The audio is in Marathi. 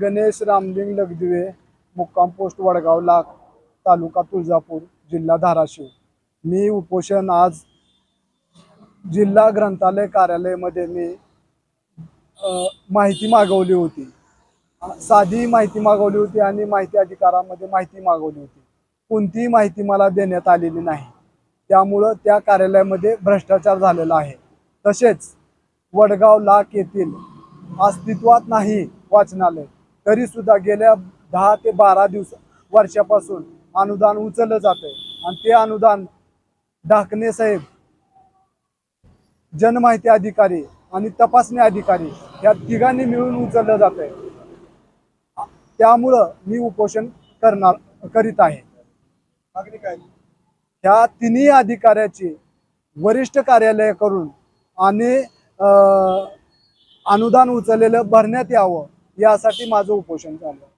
गणेश रामलिंग लगदिवे मुक्काम पोस्ट वडगाव लाख तालुका तुळजापूर जिल्हा धाराशिव. मी उपोषण आज जिल्हा ग्रंथालय कार्यालयामध्ये मी माहिती मागवली होती. साधी माहिती मागवली होती आणि माहिती अधिकारामध्ये माहिती मागवली होती. कोणतीही माहिती मला देण्यात आलेली नाही. त्यामुळं त्या कार्यालयामध्ये भ्रष्टाचार झालेला आहे. तसेच वडगाव लाख येथील अस्तित्वात नाही वाचनालय. तरी सुद्धा गेल्या दहा ते बारा दिवस वर्षापासून अनुदान उचललं जातंय. आणि ते अनुदान ढाकणे साहेब जनमाहिती अधिकारी आणि तपासणी अधिकारी या तिघांनी मिळून उचललं जात आहे त्यामुळं मी उपोषण करणार करीत आहे. ह्या तिन्ही अधिकाऱ्याची वरिष्ठ कार्यालय करून आणि अनुदान उचललेलं भरण्यात यावं. यासाठी माझं उपोषण चालू आहे